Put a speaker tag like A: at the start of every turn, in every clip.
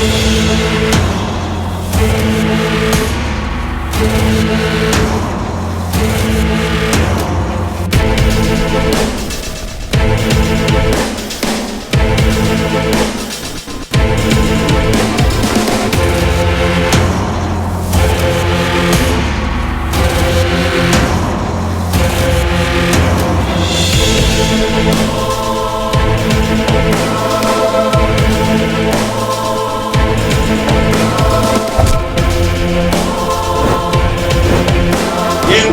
A: We'll be right.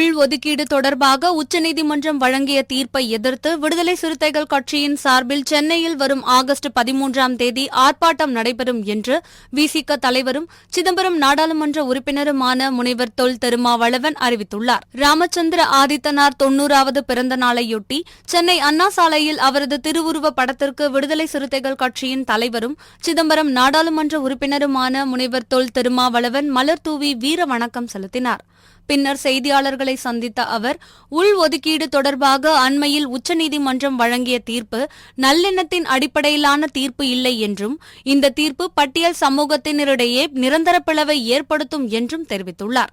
B: உள் ஒதுக்கீடு தொடர்பாக உச்சநீதிமன்றம் வழங்கிய தீர்ப்பை எதிர்த்து விடுதலை சிறுத்தைகள் கட்சியின் சார்பில் சென்னையில் வரும் ஆகஸ்ட் பதிமூன்றாம் தேதி ஆர்ப்பாட்டம் நடைபெறும் என்று விசிக தலைவரும் சிதம்பரம் நாடாளுமன்ற உறுப்பினருமான முனைவர் தொல் திருமாவளவன் அறிவித்துள்ளார். ராமச்சந்திர ஆதித்தனார் தொன்னூறாவது பிறந்த நாளையொட்டி சென்னை அண்ணா சாலையில் அவரது திருவுருவ படத்திற்கு விடுதலை சிறுத்தைகள் கட்சியின் தலைவரும் சிதம்பரம் நாடாளுமன்ற உறுப்பினருமான முனைவர் தொல் திருமாவளவன் மலர் தூவி வீர வணக்கம் செலுத்தினார். பின்னர் செய்தியாளர்களை சந்தித்த அவர் உள் ஒதுக்கீடு தொடர்பாக அண்மையில் உச்சநீதிமன்றம் வழங்கிய தீர்ப்பு நல்லெண்ணத்தின் அடிப்படையிலான தீர்ப்பு இல்லை என்றும் இந்த தீர்ப்பு பட்டியல் சமூகத்தினரிடையே நிரந்தர பிளவை ஏற்படுத்தும் என்றும் தெரிவித்துள்ளார்.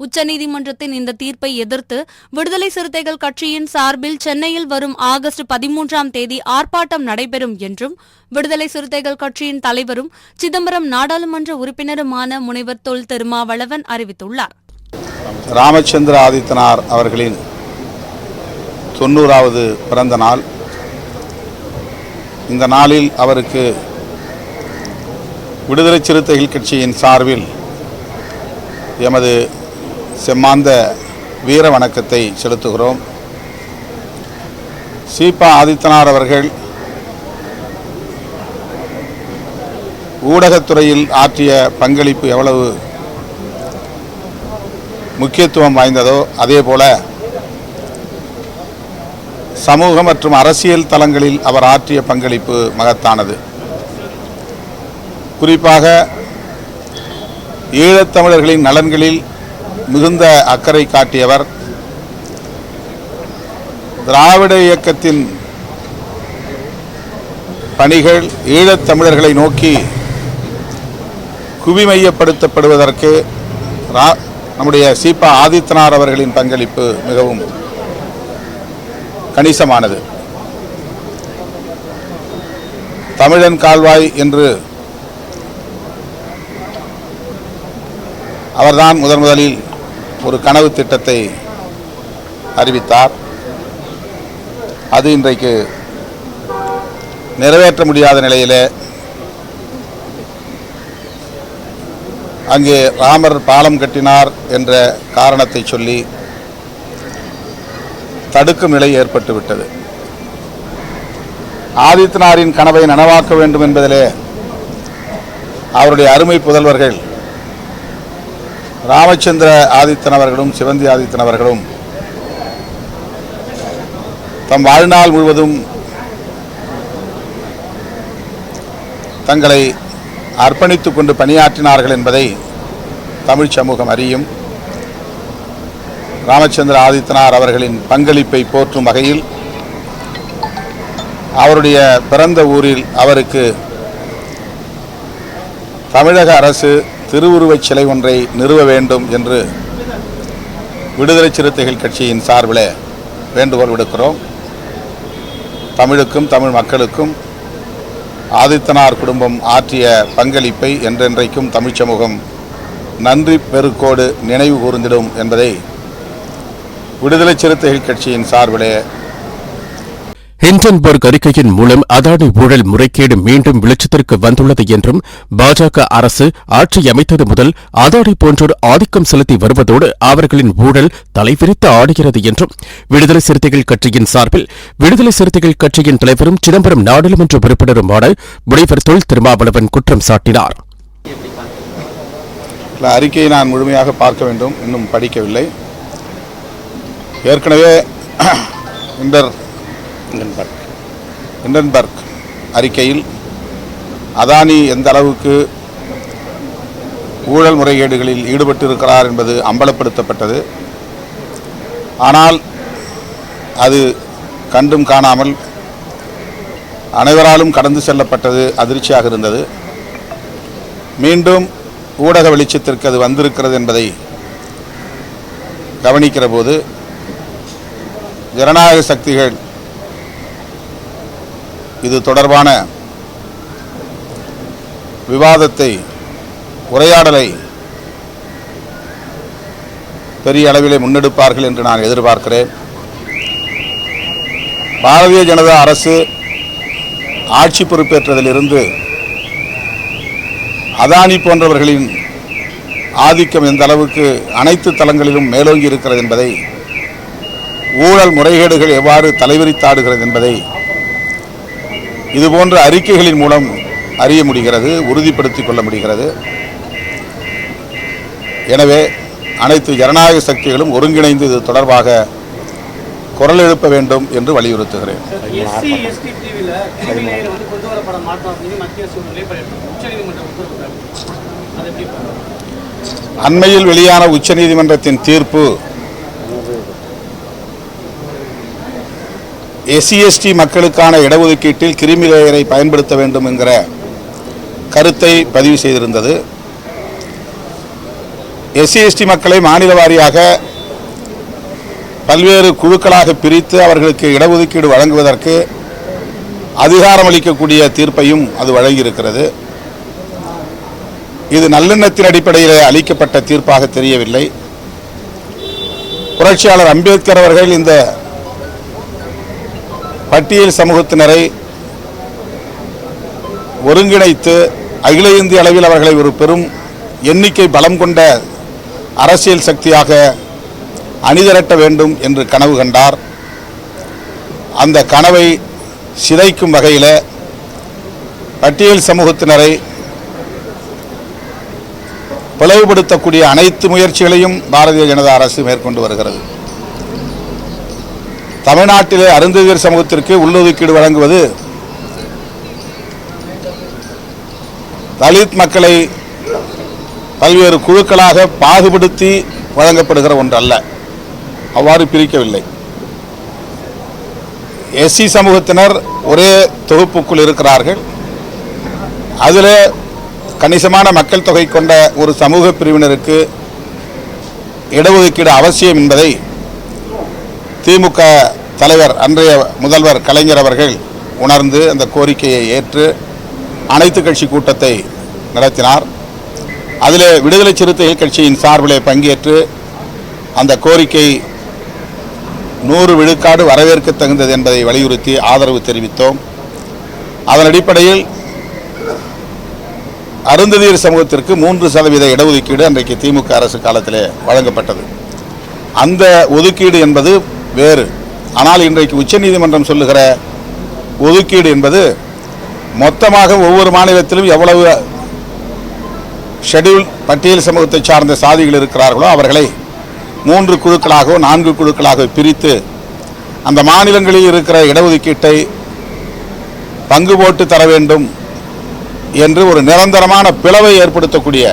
B: உச்சநீதிமன்றத்தின் இந்த தீர்ப்பை எதிர்த்து விடுதலை சிறுத்தைகள் கட்சியின் சார்பில் சென்னையில் வரும் ஆகஸ்ட் பதிமூன்றாம் தேதி ஆர்ப்பாட்டம் நடைபெறும் என்றும் விடுதலை சிறுத்தைகள் கட்சியின் தலைவரும் சிதம்பரம் நாடாளுமன்ற உறுப்பினருமான முனைவர் தொல் திருமாவளவன் அறிவித்துள்ளார்.
C: ராமச்சந்திர ஆதித்தனார் அவர்களின் தொண்ணூறாவது பிறந்த நாள். இந்த நாளில் அவருக்கு விடுதலை சிறுத்தைகள் கட்சியின் சார்பில் எமது செம்மாந்த வீர வணக்கத்தை செலுத்துகிறோம். சீபா ஆதித்தனார் அவர்கள் ஊடகத்துறையில் ஆற்றிய பங்களிப்பு எவ்வளவு முக்கியத்துவம் வாய்ந்ததோ அதே போல சமூக மற்றும் அரசியல் தளங்களில் அவர் ஆற்றிய பங்களிப்பு மகத்தானது. குறிப்பாக ஈழத்தமிழர்களின் நலன்களில் மிகுந்த அக்கறை காட்டியவர் திராவிட இயக்கத்தின் பணிகள் ஈழத்தமிழர்களை நோக்கி குவிமையப்படுத்தப்படுவதற்கு நம்முடைய சீபா ஆதித்யநாத் அவர்களின் பங்களிப்பு மிகவும் கணிசமானது. தமிழன் கால்வாய் என்று அவர்தான் முதன் முதலில் ஒரு கனவு திட்டத்தை அறிவித்தார். அது இன்றைக்கு நிறைவேற்ற முடியாத நிலையிலே அங்கே ராமர் பாலம் கட்டினார் என்ற காரணத்தை சொல்லி தடுக்கும் நிலை ஏற்பட்டுவிட்டது ஆதித்தனாரின் கனவை நனவாக்க வேண்டும் என்பதிலே அவருடைய அருமை புதல்வர்கள் ராமச்சந்திர ஆதித்தன் அவர்களும் சிவந்தி ஆதித்தன் அவர்களும் தம் வாழ்நாள் முழுவதும் தங்களை அர்ப்பணித்துக் கொண்டு பணியாற்றினார்கள் என்பதை தமிழ் சமூகம் அறியும். ராமச்சந்திர ஆதித்தனார் அவர்களின் பங்களிப்பை போற்றும் வகையில் அவருடைய பிறந்த ஊரில் அவருக்கு தமிழக அரசு திருவுருவச் சிலை ஒன்றை நிறுவ வேண்டும் என்று விடுதலை சிறுத்தைகள் கட்சியின் சார்பில் வேண்டுகோள் விடுக்கிறோம். தமிழுக்கும் தமிழ் மக்களுக்கும் ஆதித்தனார் குடும்பம் ஆற்றிய பங்களிப்பை என்றென்றைக்கும் தமிழ் சமூகம் நன்றி பெருக்கோடு நினைவு கூர்ந்திடும் என்பதை விடுதலை சிறுத்தைகள் கட்சியின் சார்பிலே
D: ஹிண்டன்பர்க் அறிக்கையின் மூலம் அதானி ஊழல் முறைகேடு மீண்டும் வெளிச்சத்திற்கு வந்துள்ளது என்றும் பாஜக அரசு ஆட்சி அமைத்தது முதல் அதானி போன்றோர் ஆதிக்கம் செலுத்தி வருவதோடு அவர்களின் ஊழல் தலைவிரித்து ஆடுகிறது என்றும் விடுதலை சிறுத்தைகள் கட்சியின் சார்பில் விடுதலை சிறுத்தைகள் கட்சியின் தலைவரும் சிதம்பரம் நாடாளுமன்ற உறுப்பினருமான முனைவர் தொல் திருமாவளவன் குற்றம் சாட்டினார்.
C: அறிக்கையை நான் முழுமையாக பார்க்க வேண்டும். இன்னும் படிக்கவில்லை. ஏற்கனவே ஹிண்டன்பர்க் ஹிண்டன்பர்க் அறிக்கையில் அதானி எந்த அளவுக்கு ஊழல் முறைகேடுகளில் ஈடுபட்டிருக்கிறார் என்பது அம்பலப்படுத்தப்பட்டது. ஆனால் அது கண்டும் காணாமல் அனைவராலும் கடந்து செல்லப்பட்டது அதிர்ச்சியாக இருந்தது. மீண்டும் ஊடக வெளிச்சத்திற்கு அது வந்திருக்கிறது என்பதை கவனிக்கிற போது ஜனநாயக சக்திகள் இது தொடர்பான விவாதத்தை உரையாடலை பெரிய அளவிலே முன்னெடுப்பார்கள் என்று நான் எதிர்பார்க்கிறேன். பாரதிய ஜனதா அரசு ஆட்சி பொறுப்பேற்றதிலிருந்து அதானி போன்றவர்களின் ஆதிக்கம் எந்த அளவுக்கு அனைத்து தளங்களிலும் மேலோங்கி இருக்கிறது என்பதை ஊழல் முறைகேடுகள் எவ்வாறு தலைவிரித்தாடுகிறது என்பதை இதுபோன்ற அறிக்கைகளின் மூலம் அறிய முடிகிறது உறுதிப்படுத்திக் கொள்ள முடிகிறது. எனவே அனைத்து ஜனநாயக சக்திகளும் ஒருங்கிணைந்து இது தொடர்பாக குரல் எழுப்ப வேண்டும் என்று வலியுறுத்துகிறேன்.
E: எஸ்சி எஸ்டி பிரிவில் கிரிமினல் வந்து கொண்டு வரப்பட மாட்டோம் அப்படின்னு மத்திய அரசு ஒரு நிலைப்பாடு உச்சநீதிமன்றம் உத்தரவிட்டாங்க அது எப்படி பார்க்கணும்?
C: அண்மையில் வெளியான உச்சநீதிமன்றத்தின் தீர்ப்பு எஸ்சிஎஸ்டி மக்களுக்கான இடஒதுக்கீட்டில் கிருமி லேயரை பயன்படுத்த வேண்டும் என்கிற கருத்தை பதிவு செய்திருந்தது. எஸ்சிஎஸ்டி மக்களை மாநில வாரியாக பல்வேறு குழுக்களாக பிரித்து அவர்களுக்கு இடஒதுக்கீடு வழங்குவதற்கு அதிகாரம் அளிக்கக்கூடிய தீர்ப்பையும் அது வழங்கியிருக்கிறது. இது நல்லெண்ணத்தின் அடிப்படையில் அளிக்கப்பட்ட தீர்ப்பாக தெரியவில்லை. புரட்சியாளர் அம்பேத்கர் அவர்கள் இந்த பட்டியல் சமூகத்தினரை ஒருங்கிணைத்து அகில இந்திய அளவில் அவர்களை ஒரு பெரும் எண்ணிக்கை பலம் கொண்ட அரசியல் சக்தியாக அணிதிரட்ட வேண்டும் என்று கனவு கண்டார். அந்த கனவை சிதைக்கும் வகையில் பட்டியல் சமூகத்தினரை பிளவுபடுத்தக்கூடிய அனைத்து முயற்சிகளையும் பாரதிய ஜனதா அரசு மேற்கொண்டு வருகிறது. தமிழ்நாட்டிலே அருந்ததியர் சமூகத்திற்கு உள்ளொதுக்கீடு வழங்குவது தலித் மக்களை பல்வேறு குழுக்களாக பாகுபடுத்தி வழங்கப்படுகிற ஒன்றல்ல. அவ்வாறு பிரிக்கவில்லை. எஸ்சி சமூகத்தினர் ஒரே தொகுப்புக்குள் இருக்கிறார்கள். அதில் கணிசமான மக்கள் தொகை கொண்ட ஒரு சமூக பிரிவினருக்கு இடஒதுக்கீடு அவசியம் என்பதை திமுக தலைவர் அன்றைய முதல்வர் கலைஞர் அவர்கள் உணர்ந்து அந்த கோரிக்கையை ஏற்று அனைத்து கட்சி கூட்டத்தை நடத்தினார். அதில் விடுதலை சிறுத்தைகள் கட்சியின் சார்பிலே பங்கேற்று அந்த கோரிக்கை நூறு விழுக்காடு வரவேற்க தகுந்தது என்பதை வலியுறுத்தி ஆதரவு தெரிவித்தோம். அதன் அடிப்படையில் அருந்ததியர் சமூகத்திற்கு மூன்று சதவீத இடஒதுக்கீடு அன்றைக்கு திமுக அரசு காலத்தில் வழங்கப்பட்டது. அந்த ஒதுக்கீடு என்பது வேறு. ஆனால் இன்றைக்கு உச்சநீதிமன்றம் சொல்லுகிற ஒதுக்கீடு என்பது மொத்தமாக ஒவ்வொரு மாநிலத்திலும் எவ்வளவு ஷெட்யூல் பட்டியல் சமூகத்தை சார்ந்த சாதிகள் இருக்கிறார்களோ அவர்களை மூன்று குழுக்களாகவோ நான்கு குழுக்களாக பிரித்து அந்த மாநிலங்களில் இருக்கிற இடஒதுக்கீட்டை பங்கு போட்டு தர வேண்டும் என்று ஒரு நிரந்தரமான பிளவை ஏற்படுத்தக்கூடிய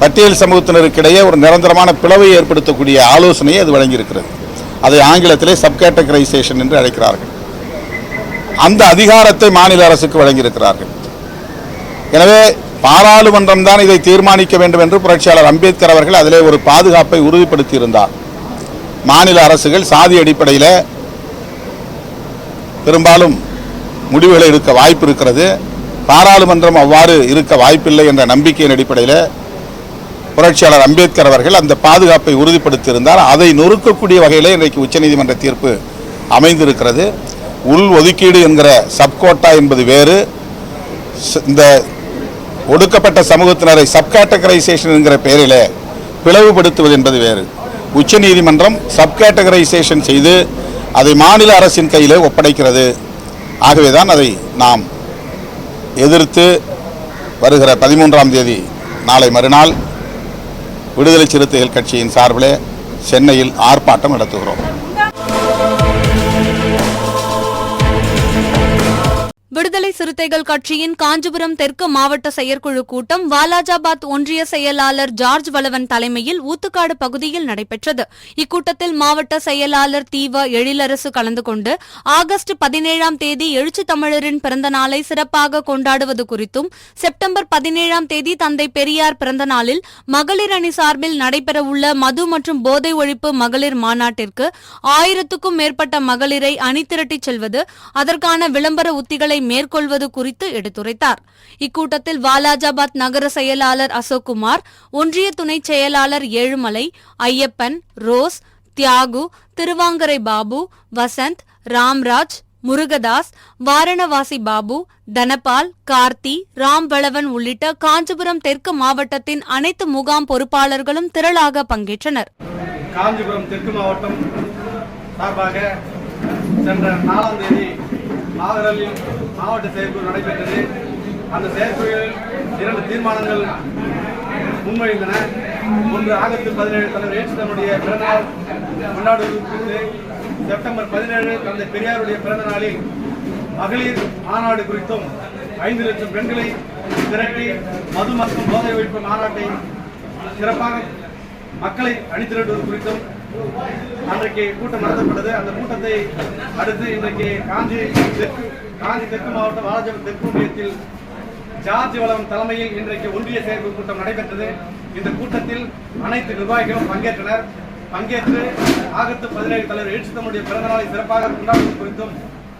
C: பட்டியல் சமூகத்தினருக்கிடையே ஒரு நிரந்தரமான பிளவை ஏற்படுத்தக்கூடிய ஆலோசனையை அது வழங்கியிருக்கிறது. அதை ஆங்கிலத்திலே சப்கேட்டகரைசேஷன் என்று அழைக்கிறார்கள். அந்த அதிகாரத்தை மாநில அரசுக்கு வழங்கியிருக்கிறார்கள். எனவே பாராளுமன்றம் தான் இதை தீர்மானிக்க வேண்டும் என்று புரட்சியாளர் அம்பேத்கர் அவர்கள் அதிலே ஒரு பாதுகாப்பை உறுதிப்படுத்தியிருந்தார். மாநில அரசுகள் சாதி அடிப்படையில் பெரும்பாலும் முடிவுகளை எடுக்க வாய்ப்பு இருக்கிறது. பாராளுமன்றம் அவ்வாறு இருக்க வாய்ப்பில்லை என்ற நம்பிக்கையின் அடிப்படையில் புரட்சியாளர் அம்பேத்கர் அவர்கள் அந்த பாதுகாப்பை உறுதிப்படுத்தியிருந்தார். அதை நொறுக்கக்கூடிய வகையில் இன்றைக்கு உச்சநீதிமன்ற தீர்ப்பு அமைந்திருக்கிறது. உள் ஒதுக்கீடு என்கிற சப்கோட்டா என்பது வேறு. இந்த ஒடுக்கப்பட்ட சமூகத்தினரை சப்கேட்டகரைசேஷன் என்கிற பெயரிலே பிளவுபடுத்துவது என்பது வேறு. உச்சநீதிமன்றம் சப்கேட்டகரைசேஷன் செய்து அதை மாநில அரசின் கையிலே ஒப்படைக்கிறது. ஆகவேதான் அதை நாம் எதிர்த்து வருகிற பதிமூன்றாம் தேதி நாளை மறுநாள் விடுதலை சிறுத்தைகள் கட்சியின் சார்பில் சென்னையில் ஆர்ப்பாட்டம் நடத்துகிறோம்.
B: விடுதலை சிறுத்தைகள் கட்சியின் காஞ்சிபுரம் தெற்கு மாவட்ட செயற்குழு கூட்டம் வாலாஜாபாத் ஒன்றிய செயலாளர் ஜார்ஜ் வளவன் தலைமையில் ஊத்துக்காடு பகுதியில் நடைபெற்றது. இக்கூட்டத்தில் மாவட்ட செயலாளர் தீவ எழிலரசு கலந்து கொண்டு ஆகஸ்ட் பதினேழாம் தேதி எழுச்சி தமிழரின் பிறந்த நாளை சிறப்பாக கொண்டாடுவது குறித்தும் செப்டம்பர் பதினேழாம் தேதி தந்தை பெரியார் பிறந்த நாளில் மகளிர் அணி சார்பில் நடைபெறவுள்ள மது மற்றும் போதை ஒழிப்பு மகளிர் மாநாட்டிற்கு ஆயிரத்துக்கும் மேற்பட்ட மகளிரை அணி திரட்டிச் செல்வது அதற்கான விளம்பர உத்திகளை மேற்கொள்வது குறித்து எடுத்துரைத்தார். இக்கூட்டத்தில் வாலாஜாபாத் நகர செயலாளர் அசோக்குமார் ஒன்றிய துணைச் செயலாளர் ஏழுமலை ஐயப்பன் ரோஸ் தியாகு திருவாங்கரை பாபு வசந்த் ராம்ராஜ் முருகதாஸ் வாரணவாசி பாபு தனபால் கார்த்தி ராம்பளவன் உள்ளிட்ட காஞ்சிபுரம் தெற்கு மாவட்டத்தின் அனைத்து முகாம் பொறுப்பாளர்களும் திரளாக பங்கேற்றனர்.
E: காஞ்சிபுரம் தெற்கு மாவட்டம் சார்பாக சென்ற நாலாம் தேதி நாகரலில் மாவட்ட செயற்குழு நடைபெற்றது. அந்த செயற்குழுவில் இரண்டு தீர்மானங்கள் முன்மொழிந்தன ஒன்று ஆகஸ்ட் பதினேழு தலைவர் ஏற்று தன்னுடைய பிறந்தநாள் கொண்டாடுவது குறித்து செப்டம்பர் பதினேழு தந்தை பெரியாருடைய பிறந்த நாளில் மகளிர் மாநாடு குறித்தும் ஐந்து லட்சம் பெண்களை திரட்டி மது மற்றும் போதை ஒழிப்பு மாநாட்டை சிறப்பாக மக்களை அணிதிரட்டுவது குறித்தும் அன்றைக்கு கூட்டம் நடத்தப்பட்டது. அந்த கூட்டத்தை அடுத்து இன்றைக்கு காஞ்சி தெற்கு காஞ்சி தெற்கு மாவட்டம் வாலாஜபுரம் தெற்கு ஒன்றியத்தில் ஜார்ஜ் வளம் தலைமையில் இன்றைக்கு ஒன்றிய சேர்ப்பு கூட்டம் நடைபெற்றது. இந்த கூட்டத்தில் அனைத்து நிர்வாகிகளும் பங்கேற்றனர். பங்கேற்று ஆகத்து பதினேழு தலைவர் எழுச்சி தம்முடைய சிறப்பாக கொண்டாடுவது குறித்தும்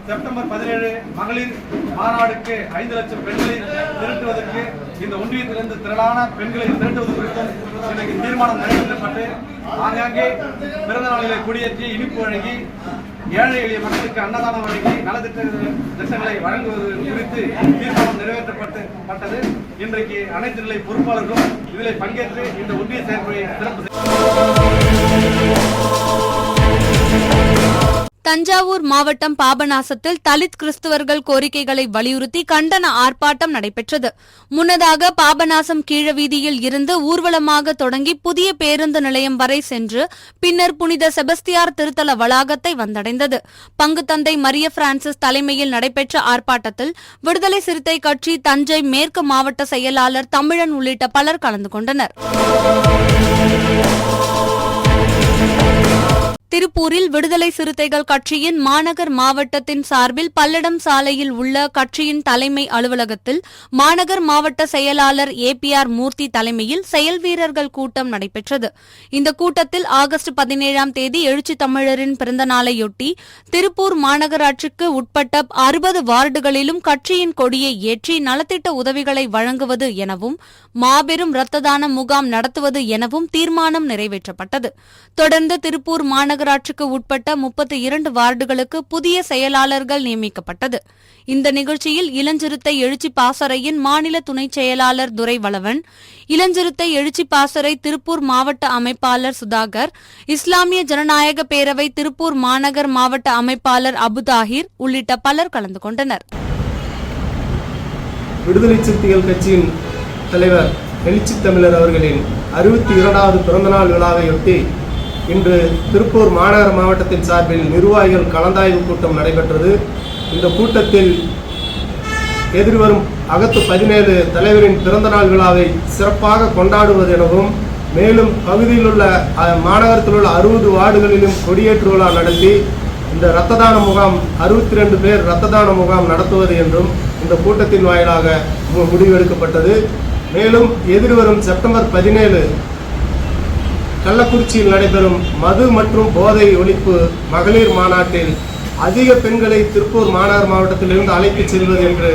E: செப்டம்பர் பதினேழு மகளிர் மாநாடுக்கு ஐந்து லட்சம் பெண்களை திரட்டுவதற்கு இந்த ஒன்றியத்திலிருந்து திரளான பெண்களை திரட்டுவது குறித்தும் இன்றைக்கு தீர்மானம் நிறைவேற்றப்பட்டு ஆங்காங்கே பிறந்த நாளிலே கொடியேற்றி இனிப்பு வழங்கி ஏழை எளிய மக்களுக்கு அன்னதானம் வழங்கி நலத்திட்ட திட்டங்களை வழங்குவது குறித்து தீர்மானம் நிறைவேற்றப்பட்டு பட்டது இன்றைக்கு அனைத்து நிலை பொறுப்பாளர்களும் இதில் பங்கேற்று இந்த ஒன்றிய செயற்குழுவை சிறப்பு
B: தஞ்சாவூர் மாவட்டம் பாபநாசத்தில் தலித் கிறிஸ்தவர்கள் கோரிக்கைகளை வலியுறுத்தி கண்டன ஆர்ப்பாட்டம் நடைபெற்றது. முன்னதாக பாபநாசம் கீழவீதியில் இருந்து ஊர்வலமாக தொடங்கி புதிய பேருந்து நிலையம் வரை சென்று பின்னர் புனித செபஸ்தியார் திருத்தல வளாகத்தை வந்தடைந்தது. பங்குத்தந்தை மரிய பிரான்சிஸ் தலைமையில் நடைபெற்ற ஆர்ப்பாட்டத்தில் விடுதலை சிறுத்தை கட்சி தஞ்சை மேற்கு மாவட்ட செயலாளர் தமிழன் உள்ளிட்ட பலர் கலந்து கொண்டனர். திருப்பூரில் விடுதலை சிறுத்தைகள் கட்சியின் மாநகர் மாவட்டத்தின் சார்பில் பல்லடம் சாலையில் உள்ள கட்சியின் தலைமை அலுவலகத்தில் மாநகர் மாவட்ட செயலாளர் ஏ பி ஆர் மூர்த்தி தலைமையில் செயல் வீரர்கள் கூட்டம் நடைபெற்றது. இந்த கூட்டத்தில் ஆகஸ்ட் பதினேழாம் தேதி எழுச்சி தமிழரின் பிறந்த நாளையொட்டி திருப்பூர் மாநகராட்சிக்கு உட்பட்ட அறுபது வார்டுகளிலும் கட்சியின் கொடியை ஏற்றி நலத்திட்ட உதவிகளை வழங்குவது எனவும் மாபெரும் இரத்த தான முகாம் நடத்துவது எனவும் தீர்மானம் நிறைவேற்றப்பட்டது. தொடர்ந்து திருப்பூர் மாநகர மாநகராட்சிக்கு உட்பட்ட முப்பத்தி இரண்டு வார்டுகளுக்கு புதிய செயலாளர்கள் நியமிக்கப்பட்டது. இந்த நிகழ்ச்சியில் இளஞ்சிறுத்தை எழுச்சி பாசறையின் மாநில துணைச் செயலாளர் துரைவளவன் இளஞ்சிறுத்தை எழுச்சி பாசறை திருப்பூர் மாவட்ட அமைப்பாளர் சுதாகர் இஸ்லாமிய ஜனநாயக பேரவை திருப்பூர் மாநகர் மாவட்ட அமைப்பாளர் அபுதாஹிர் உள்ளிட்ட பலர் கலந்து கொண்டனர்.
F: விடுதலை சிறுத்தைகள் கட்சியின் தலைவர் எழுச்சி தமிழர் அவர்களின் அறுபத்தி இரண்டாவது பிறந்தநாள் விழாவையொட்டி இன்று திருப்பூர் மாநகர மாவட்டத்தின் சார்பில் நிர்வாகிகள் கலந்தாய்வு கூட்டம் நடைபெற்றது. இந்த கூட்டத்தில் எதிர்வரும் அகத்து பதினேழு தலைவரின் பிறந்தநாள் விழாவை சிறப்பாக கொண்டாடுவது எனவும் மேலும் பகுதியில் உள்ள மாநகரத்தில் உள்ள அறுபது வார்டுகளிலும் கொடியேற்று விழா நடத்தி இந்த இரத்த தான முகாம் அறுபத்தி ரெண்டு பேர் இரத்த தான முகாம் நடத்துவது என்றும் இந்த கூட்டத்தின் வாயிலாக மு- முடிவெடுக்கப்பட்டது. மேலும் எதிர்வரும் செப்டம்பர் பதினேழு கள்ளக்குறிச்சியில் நடைபெறும் மது மற்றும் போதை ஒழிப்பு மகளிர் மாநாட்டில் அதிக பெண்களை திருப்பூர் மாநகர் மாவட்டத்திலிருந்து அழைத்துச் செல்வது என்று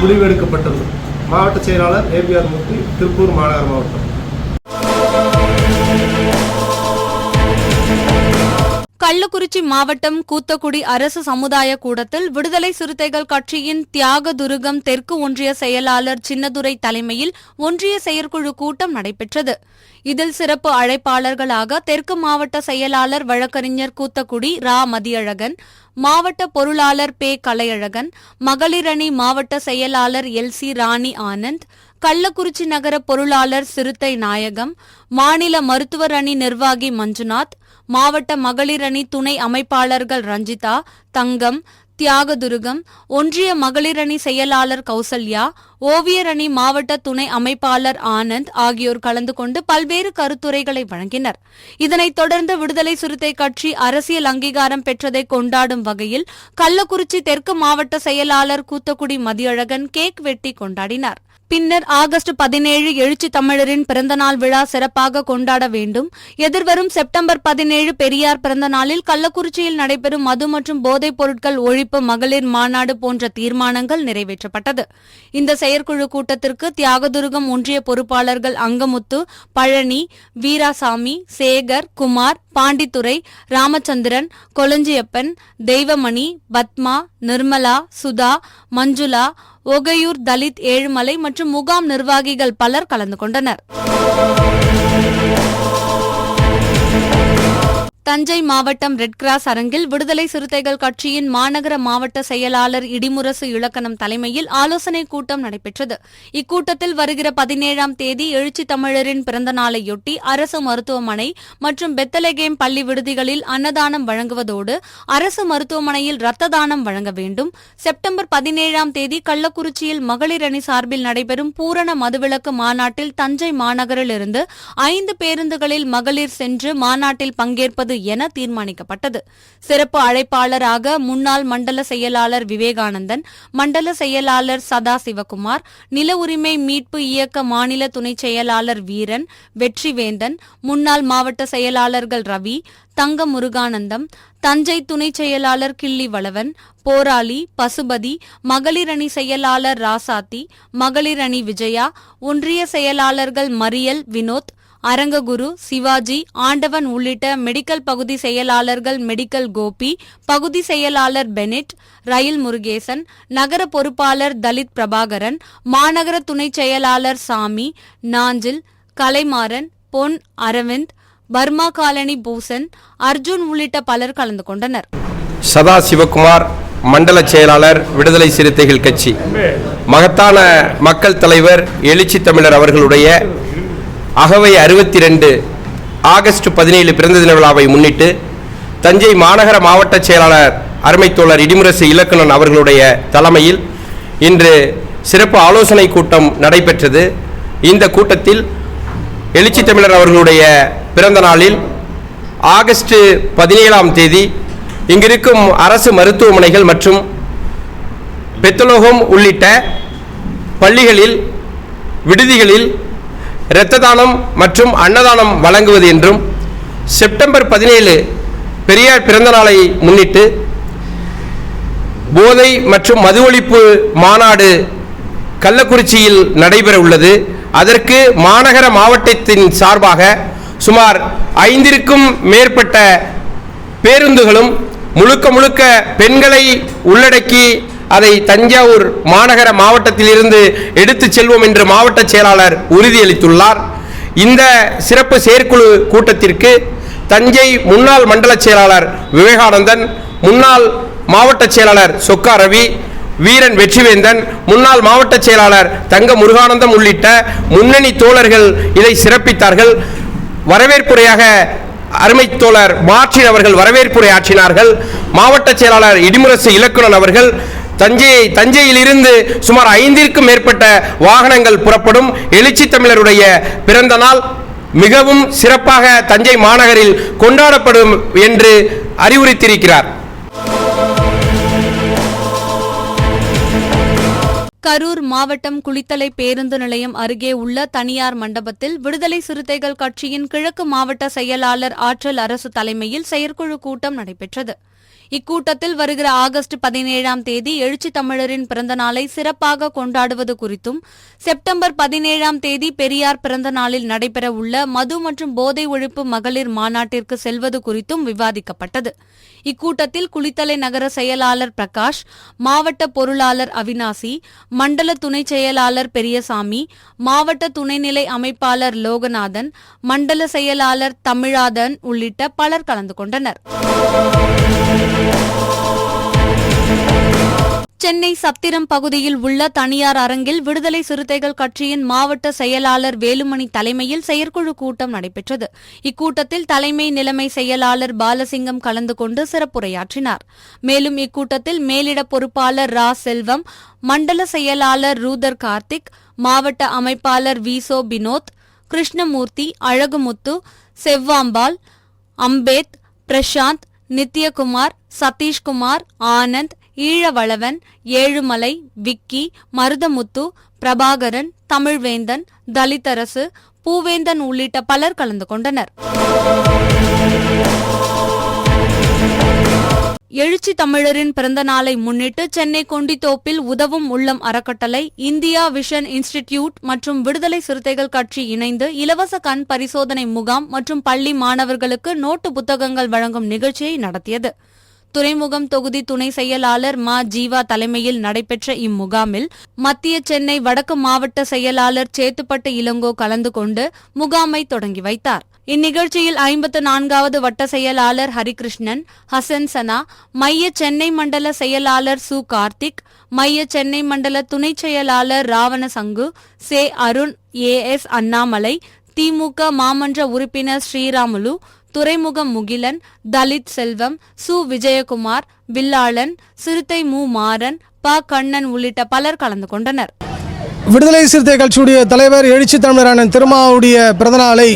F: முடிவெடுக்கப்பட்டது. மாவட்ட செயலாளர் ஏபிஆர் மூர்த்தி திருப்பூர் மாநகர் மாவட்டம்.
B: கள்ளக்குறிச்சி மாவட்டம் கூத்தக்குடி அரசு சமுதாய கூடத்தில் விடுதலை சிறுத்தைகள் கட்சியின் தியாக துருகம் தெற்கு ஒன்றிய செயலாளர் சின்னதுரை தலைமையில் ஒன்றிய செயற்குழு கூட்டம் நடைபெற்றது. இதில் சிறப்பு அழைப்பாளர்களாக தெற்கு மாவட்ட செயலாளர் வழக்கறிஞர் கூத்தக்குடி ரா. மதியழகன் மாவட்ட பொருளாளர் பே. கலையழகன் மகளிரணி மாவட்ட செயலாளர் எல். சி. ராணி ஆனந்த் கள்ளக்குறிச்சி நகர பொருளாளர் சிறுத்தை நாயகம் மாநில மருத்துவர் அணி நிர்வாகி மஞ்சுநாத் மாவட்ட மகளிர் அணி துணை அமைப்பாளர்கள் ரஞ்சிதா தங்கம் தியாகதுருகம் ஒன்றிய மகளிர் அணி செயலாளர் கௌசல்யா ஓவியர் அணி மாவட்ட துணை அமைப்பாளர் ஆனந்த் ஆகியோர் கலந்து கொண்டு பல்வேறு கருத்துரைகளை வழங்கினர். இதனைத் தொடர்ந்து விடுதலை சிறுத்தை கட்சி அரசியல் அங்கீகாரம் பெற்றதை கொண்டாடும் வகையில் கள்ளக்குறிச்சி தெற்கு மாவட்ட செயலாளர் கூத்தக்குடி மதியழகன் கேக் வெட்டி கொண்டாடினார். பின்னர் ஆகஸ்ட் பதினேழு எழுச்சி தமிழரின் பிறந்தநாள் விழா சிறப்பாக கொண்டாட வேண்டும். எதிர்வரும் செப்டம்பர் பதினேழு பெரியார் பிறந்த நாளில் கள்ளக்குறிச்சியில் நடைபெறும் மது மற்றும் போதைப் பொருட்கள் ஒழிப்பு மகளிர் மாநாடு போன்ற தீர்மானங்கள் நிறைவேற்றப்பட்டது. இந்த செயற்குழு கூட்டத்திற்கு தியாகதுருகம் ஒன்றிய பொறுப்பாளர்கள் அங்கமுத்து பழனி வீராசாமி சேகர் குமார் பாண்டித்துரை ராமச்சந்திரன் கொலஞ்சியப்பன் தெய்வமணி பத்மா நிர்மலா சுதா மஞ்சுளா ஒகையூர் தலித் ஏழுமலை மற்றும் முகாம் நிர்வாகிகள் பலர் கலந்து கொண்டனர். தஞ்சை மாவட்டம் ரெட் கிராஸ் அரங்கில் விடுதலை சிறுத்தைகள் கட்சியின் மாநகர மாவட்ட செயலாளர் இடிமுரசு இலக்கணம் தலைமையில் ஆலோசனைக் கூட்டம் நடைபெற்றது. இக்கூட்டத்தில் வருகிற பதினேழாம் தேதி எழுச்சி தமிழரின் பிறந்த நாளையொட்டி அரசு மருத்துவமனை மற்றும் பெத்தலகேம் பள்ளி விடுதிகளில் அன்னதானம் வழங்குவதோடு அரசு மருத்துவமனையில் ரத்த தானம் வழங்க வேண்டும். செப்டம்பர் பதினேழாம் தேதி கள்ளக்குறிச்சியில் மகளிர் அணி சார்பில் நடைபெறும் பூரண மதுவிலக்கு மாநாட்டில் தஞ்சை மாநகரிலிருந்து ஐந்து பேருந்துகளில் மகளிர் சென்று மாநாட்டில் பங்கேற்பது என தீர்மானிக்கப்பட்டது. சிறப்பு அழைப்பாளராக முன்னாள் மண்டல செயலாளர் விவேகானந்தன் மண்டல செயலாளர் சதா சிவகுமார் நில உரிமை மீட்பு இயக்க மாநில துணைச் செயலாளர் வீரன் வெற்றிவேந்தன் முன்னாள் மாவட்ட செயலாளர்கள் ரவி தங்க முருகானந்தம் தஞ்சை துணைச் செயலாளர் கிள்ளி வளவன் போராளி பசுபதி மகளிரணி செயலாளர் ராசாத்தி மகளிரணி விஜயா ஒன்றிய செயலாளர்கள் மரியல் வினோத் அரங்ககுரு சிவாஜி ஆண்டவன் உள்ளிட்ட மெடிக்கல் பகுதி செயலாளர்கள் மெடிக்கல் கோபி பகுதி செயலாளர் பெனிட் ரயில் முருகேசன் நகர பொறுப்பாளர் தலித் பிரபாகரன் மாநகர துணை செயலாளர் சாமி நாஞ்சில் கலைமாறன் பொன் அரவிந்த் பர்மா காலனி பூசன் அர்ஜுன் உள்ளிட்ட பலர் கலந்து கொண்டனர்.
G: சதா சிவகுமார் மண்டல செயலாளர் விடுதலை சிறுத்தைகள் கட்சி. மகத்தான மக்கள் தலைவர் எழுச்சி தமிழர் அவர்களுடைய அகவை அறுபத்தி ரெண்டு ஆகஸ்ட் பதினேழு பிறந்த தின விழாவை முன்னிட்டு தஞ்சை மாநகர மாவட்ட செயலாளர் அருமைத்தோழர் இடிமுரசு இலக்கணன் அவர்களுடைய தலைமையில் இன்று சிறப்பு ஆலோசனை கூட்டம் நடைபெற்றது. இந்த கூட்டத்தில் எழுச்சி தமிழர் அவர்களுடைய பிறந்த நாளில் ஆகஸ்ட் பதினேழாம் தேதி இங்கிருக்கும் அரசு மருத்துவமனைகள் மற்றும் பெத்தலோகம் உள்ளிட்ட பள்ளிகளில் விடுதிகளில் இரத்த தானம் மற்றும் அன்னதானம் வழங்குவது என்றும் செப்டம்பர் பதினேழு பெரியார் பிறந்த நாளை முன்னிட்டு போதை மற்றும் மது ஒழிப்பு மாநாடு கள்ளக்குறிச்சியில் நடைபெற உள்ளது. அதற்கு மாநகர மாவட்டத்தின் சார்பாக சுமார் ஐந்திற்கும் மேற்பட்ட பேருந்துகளும் முழுக்க முழுக்க பெண்களை உள்ளடக்கி அதை தஞ்சாவூர் மாநகர மாவட்டத்திலிருந்து எடுத்துச் செல்வோம் என்று மாவட்ட செயலாளர் உறுதியளித்துள்ளார். இந்த சிறப்பு செயற்குழு கூட்டத்திற்கு தஞ்சை முன்னாள் மண்டல செயலாளர் விவேகானந்தன் முன்னாள் மாவட்ட செயலாளர் சொக்கா ரவி வீரன் வெற்றிவேந்தன் முன்னாள் மாவட்ட செயலாளர் தங்க முருகானந்தம் உள்ளிட்ட முன்னணி தோழர்கள் இதை சிறப்பித்தார்கள். வரவேற்புரையாக அருமை தோழர் மாற்றின் அவர்கள் வரவேற்புரை ஆற்றினார்கள். மாவட்ட செயலாளர் இடிமுரசு இலக்குணன் அவர்கள் தஞ்சை தஞ்சையிலிருந்து சுமார் ஐந்திற்கும் மேற்பட்ட வாகனங்கள் புறப்படும் எழுச்சி தமிழருடைய பிறந்த நாள் மிகவும் சிறப்பாக தஞ்சை மாநகரில் கொண்டாடப்படும் என்று அறிவுறுத்தியிருக்கிறார்.
B: கரூர் மாவட்டம் குளித்தலை பேருந்து நிலையம் அருகே உள்ள தனியார் மண்டபத்தில் விடுதலை சிறுத்தைகள் கட்சியின் கிழக்கு மாவட்ட செயலாளர் ஆற்றல் அரசு தலைமையில் செயற்குழு கூட்டம் நடைபெற்றது. இக்கூட்டத்தில் வருகிற ஆகஸ்ட் பதினேழாம் தேதி எழுச்சி தமிழரின் பிறந்த நாளை சிறப்பாக கொண்டாடுவது குறித்தும் செப்டம்பர் பதினேழாம் தேதி பெரியார் பிறந்த நாளில் நடைபெற உள்ள மது மற்றும் போதை ஒழிப்பு மகளிர் மாநாட்டிற்கு செல்வது குறித்தும் விவாதிக்கப்பட்டது. இக்கூட்டத்தில் குளித்தலை நகர செயலாளர் பிரகாஷ் மாவட்ட பொருளாளர் அவினாசி மண்டல துணை செயலாளர் பெரியசாமி மாவட்ட துணைநிலை அமைப்பாளர் லோகநாதன் மண்டல செயலாளர் தமிழாதன் உள்ளிட்ட பலர் கலந்து கொண்டனர். சென்னை சத்திரம் பகுதியில் உள்ள தனியார் அரங்கில் விடுதலை சிறுத்தைகள் கட்சியின் மாவட்ட செயலாளர் வேலுமணி தலைமையில் செயற்குழு கூட்டம் நடைபெற்றது. இக்கூட்டத்தில் தலைமை நிலைமை செயலாளர் பாலசிங்கம் கலந்து கொண்டு சிறப்புரையாற்றினார். மேலும் இக்கூட்டத்தில் மேலிட பொறுப்பாளர் ரா. செல்வம் மண்டல செயலாளர் ரூதர் கார்த்திக் மாவட்ட அமைப்பாளர் விசோ பினோத் கிருஷ்ணமூர்த்தி அழகுமுத்து செவ்வாம்பாள் அம்பேத் பிரசாந்த் நித்யகுமார் சதீஷ்குமார் ஆனந்த் ஈழவளவன் ஏழுமலை விக்கி மருதமுத்து பிரபாகரன் தமிழ்வேந்தன் தலித்தரசு பூவேந்தன் உள்ளிட்ட பலர் கலந்து கொண்டனர். எழுச்சி தமிழரின் பிறந்த நாளை முன்னிட்டு சென்னை கொண்டித்தோப்பில் உதவும் உள்ளம் அறக்கட்டளை இந்தியா விஷன் இன்ஸ்டிடியூட் மற்றும் விடுதலை சிறுத்தைகள் கட்சி இணைந்து இலவச கண் பரிசோதனை முகாம் மற்றும் பள்ளி மாணவர்களுக்கு நோட்டு புத்தகங்கள் வழங்கும் நிகழ்ச்சியை நடத்தியது. துறைமுகம் தொகுதி துணை செயலாளர் மா ஜீவா தலைமையில் நடைபெற்ற இம்முகாமில் மத்திய சென்னை வடக்கு மாவட்ட செயலாளர் சேத்துப்பட்டு இளங்கோ கலந்து கொண்டு முகாமை தொடங்கி வைத்தார். இந்நிகழ்ச்சியில் ஐம்பத்து நான்காவது வட்ட செயலாளர் ஹரிகிருஷ்ணன் ஹசன் சனா மைய சென்னை மண்டல செயலாளர் சு கார்த்திக் மைய சென்னை மண்டல துணை செயலாளர் ராவண சங்கு சே அருண் ஏ எஸ் அண்ணாமலை திமுக மாமன்ற உறுப்பினர் ஸ்ரீராமுலு துறைமுகம் முகிலன் தலித் செல்வம் சு. விஜயகுமார் வில்லாளன் சிறுத்தை மு. மாறன் ப. கண்ணன் உள்ளிட்ட பலர் கலந்து கொண்டனர்.
H: விடுதலை சிறுத்தை கட்சியுடைய தலைவர் எழுச்சி தமிழரான திருமாவுடைய பிறந்தநாளை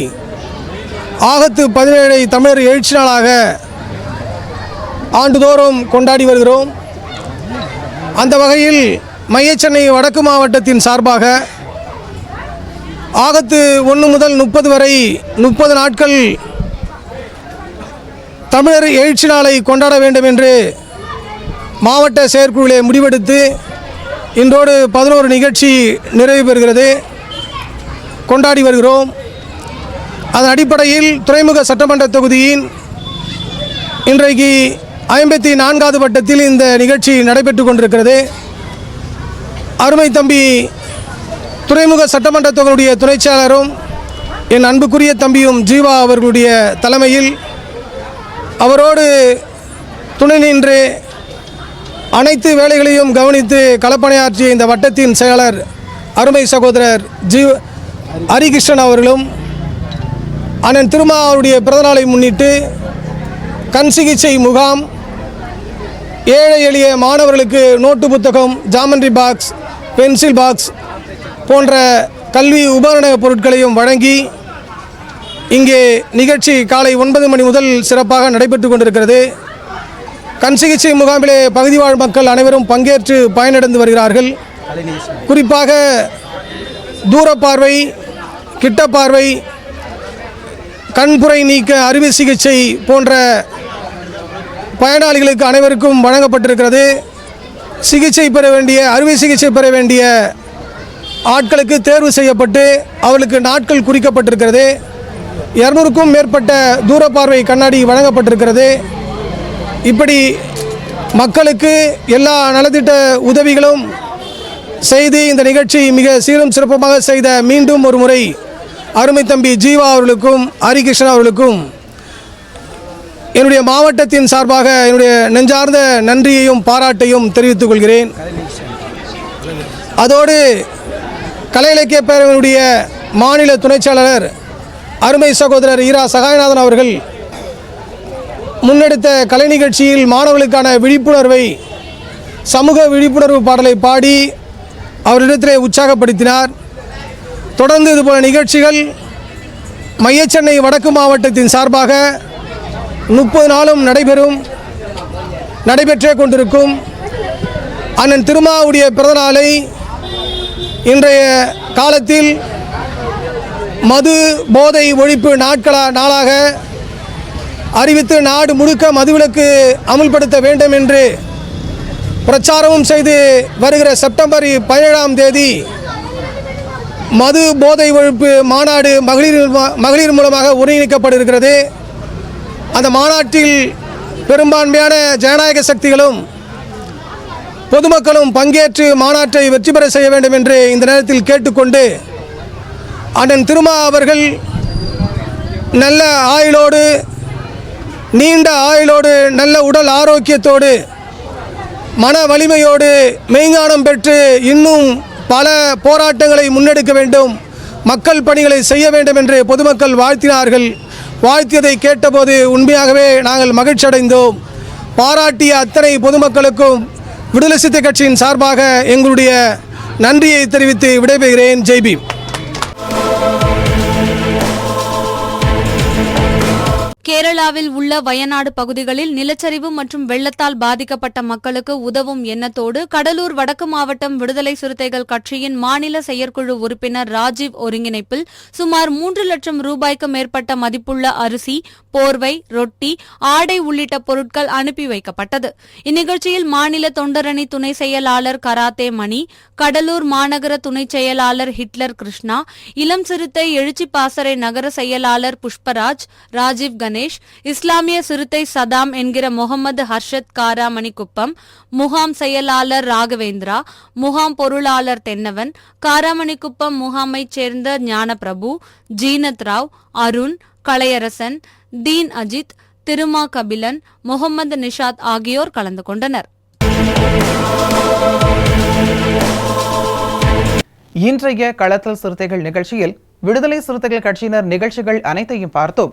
H: ஆகத்து பதினேழை தமிழர் எழுச்சி நாளாக ஆண்டுதோறும் கொண்டாடி வருகிறோம். அந்த வகையில் மையச்சென்னை வடக்கு மாவட்டத்தின் சார்பாக ஆகத்து ஒன்று முதல் முப்பது வரை முப்பது நாட்கள் தமிழர் எழுச்சி நாளை கொண்டாட வேண்டும் என்று மாவட்ட செயற்குழுவிலே முடிவெடுத்து இன்றோடு பதினோரு நிகழ்ச்சி நிறைவு பெறுகிறது. கொண்டாடி வருகிறோம். அதன் அடிப்படையில் துறைமுக சட்டமன்ற தொகுதியின் இன்றைக்கு ஐம்பத்தி நான்காவது வட்டத்தில் இந்த நிகழ்ச்சி நடைபெற்று கொண்டிருக்கிறது. அருமை தம்பி துறைமுக சட்டமன்ற தொகுதியுடைய துணைச் என் அன்புக்குரிய தம்பியும் ஜீவா அவர்களுடைய தலைமையில் அவரோடு துணை நின்று அனைத்து வேலைகளையும் கவனித்து களப்பணியாற்றிய இந்த வட்டத்தின் செயலர் அருமை சகோதரர் ஜீவ் ஹரிகிருஷ்ணன் அவர்களும் அண்ணன் திருமா அவருடைய பிறந்தநாளை முன்னிட்டு கண் சிகிச்சை முகாம் ஏழை எளிய மாணவர்களுக்கு நோட்டு புத்தகம் ஜாமண்ட்ரி பாக்ஸ் பென்சில் பாக்ஸ் போன்ற கல்வி உபகரண பொருட்களையும் வழங்கி இங்கே நிகழ்ச்சி காலை ஒன்பது மணி முதல் சிறப்பாக நடைபெற்று கொண்டிருக்கிறது. கண் சிகிச்சை முகாமிலே பகுதி வாழ் மக்கள் அனைவரும் பங்கேற்று பயனடைந்து வருகிறார்கள். குறிப்பாக தூர பார்வை கிட்ட பார்வை கண்புரை நீக்க அறுவை சிகிச்சை போன்ற பயனாளிகளுக்கு அனைவருக்கும் வழங்கப்பட்டிருக்கிறது. சிகிச்சை பெற வேண்டிய அறுவை சிகிச்சை பெற வேண்டிய ஆட்களுக்கு தேர்வு செய்யப்பட்டு அவர்களுக்கு நாட்கள் குறிக்கப்பட்டிருக்கிறது. இரநூறுக்கும் மேற்பட்ட தூரப்பார்வை கண்ணாடி வழங்கப்பட்டிருக்கிறது. இப்படி மக்களுக்கு எல்லா நலத்திட்ட உதவிகளும் செய்து இந்த நிகழ்ச்சி மிக சீரும் சிறப்புமாக செய்த மீண்டும் ஒரு முறை அருமை தம்பி ஜீவா அவர்களுக்கும் ஹரிகிருஷ்ணன் அவர்களுக்கும் என்னுடைய மாவட்டத்தின் சார்பாக என்னுடைய நெஞ்சார்ந்த நன்றியையும் பாராட்டையும் தெரிவித்துக் கொள்கிறேன். அதோடு கலை இலக்கிய பேரவையினுடைய மாநில துணைச்சாளர் அருமை சகோதரர் ஈரா சகாயநாதன் அவர்கள் முன்னெடுத்த கலை நிகழ்ச்சியில் மாணவர்களுக்கான விழிப்புணர்வை சமூக விழிப்புணர்வு பாடலை பாடி அவரிடத்திலே உற்சாகப்படுத்தினார். தொடர்ந்து இதுபோல நிகழ்ச்சிகள் மையச்சென்னை வடக்கு மாவட்டத்தின் சார்பாக முப்பது நாளும் நடைபெறும் நடைபெற்றே கொண்டிருக்கும். அண்ணன் திருமாவுடைய பிறந்தநாளை இன்றைய காலத்தில் மது போதை ஒழிப்பு நாட்களா நாளாக அறிவித்து நாடு முழுக்க மதுவிலக்கு அமுல்படுத்த வேண்டும் என்று பிரச்சாரமும் செய்து வருகிற செப்டம்பர் பதினேழாம் தேதி மது போதை ஒழிப்பு மாநாடு மகளிர் மகளிர் மூலமாக ஒருங்கிணைக்கப்பட்டிருக்கிறது அந்த மாநாட்டில் பெரும்பான்மையான ஜனநாயக சக்திகளும் பொதுமக்களும் பங்கேற்று மாநாட்டை வெற்றி பெற செய்ய வேண்டும் என்று இந்த நேரத்தில் கேட்டுக்கொண்டு அண்ணன் திருமா அவர்கள் நல்ல ஆயுளோடு நீண்ட ஆயுளோடு நல்ல உடல் ஆரோக்கியத்தோடு மன வலிமையோடு மெய்ஞானம் பெற்று இன்னும் பல போராட்டங்களை முன்னெடுக்க வேண்டும் மக்கள் பணிகளை செய்ய வேண்டும் என்று பொதுமக்கள் வாழ்த்தினார்கள். வாழ்த்தியதை கேட்டபோது உண்மையாகவே நாங்கள் மகிழ்ச்சி அடைந்தோம் பாராட்டிய அத்தனை பொதுமக்களுக்கும் விடுதலை சித்த கட்சியின் சார்பாக எங்களுடைய நன்றியை தெரிவித்து விடைபெறுகிறேன். ஜெய்பீம்
B: கேரளாவில் உள்ள வயநாடு பகுதிகளில் நிலச்சரிவு மற்றும் வெள்ளத்தால் பாதிக்கப்பட்ட மக்களுக்கு உதவும் எண்ணத்தோடு கடலூர் வடக்கு மாவட்டம் விடுதலை சிறுத்தைகள் கட்சியின் மாநில செயற்குழு உறுப்பினர் ராஜீவ் ஒருங்கிணைப்பில் சுமார் மூன்று லட்சம் ரூபாய்க்கு மேற்பட்ட மதிப்புள்ள அரிசி போர்வை ரொட்டி ஆடை உள்ளிட்ட பொருட்கள் அனுப்பி வைக்கப்பட்டது. இந்நிகழ்ச்சியில் மாநில தொண்டரணி துணை செயலாளர் கராத்தே மணி கடலூர் மாநகர துணை செயலாளர் ஹிட்லர் கிருஷ்ணா இளம் சிறுத்தை எழுச்சி பாசறை நகர செயலாளர் புஷ்பராஜ் ராஜீவ் கணேஷ் கணேஷ் இஸ்லாமிய சிறுத்தை சதாம் என்கிற முகமது ஹர்ஷத் காராமணிக்குப்பம் முகாம் செயலாளர் ராகவேந்திரா முகாம் பொருளாளர் தென்னவன் காராமணிக்குப்பம் முகாமைச் சேர்ந்த ஞானபிரபு ஜீனத் ராவ் அருண் கலையரசன் தீன் அஜித் திருமா கபிலன் முகமது நிஷாத் ஆகியோர் கலந்து கொண்டனர்.
I: இன்றைய களத்தல் சிறுத்தைகள் நிகழ்ச்சியில் விடுதலை சிறுத்தைகள் கட்சியினர் நிகழ்ச்சிகள் அனைத்தையும் பார்த்தோம்.